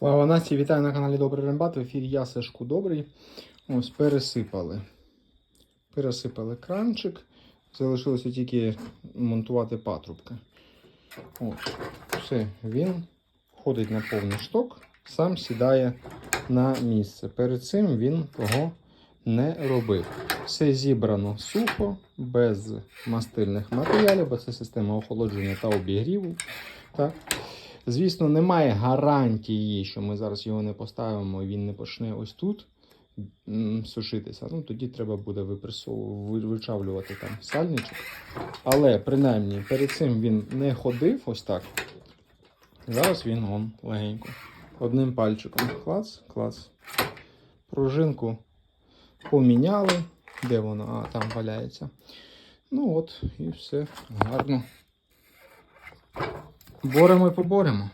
Слава нації, вітаю на каналі Добрий Рембат. В ефірі я Сашку Добрий. Ось пересипали. Пересипали кранчик. Залишилося тільки монтувати патрубки. От. Все, він ходить на повний шток, сам сідає на місце. Перед цим він того не робив. Все зібрано сухо, без мастильних матеріалів, бо це система охолодження та обігріву. Так. Звісно, немає гарантії, що ми зараз його не поставимо і він не почне ось тут сушитися. Ну, тоді треба буде вичавлювати там сальничок. Але принаймні перед цим він не ходив ось так. Зараз він он легенько. Одним пальчиком. Клац, клац. Пружинку поміняли. Де воно? А, там валяється. Ну от, і все гарно. Боремо і поборемо.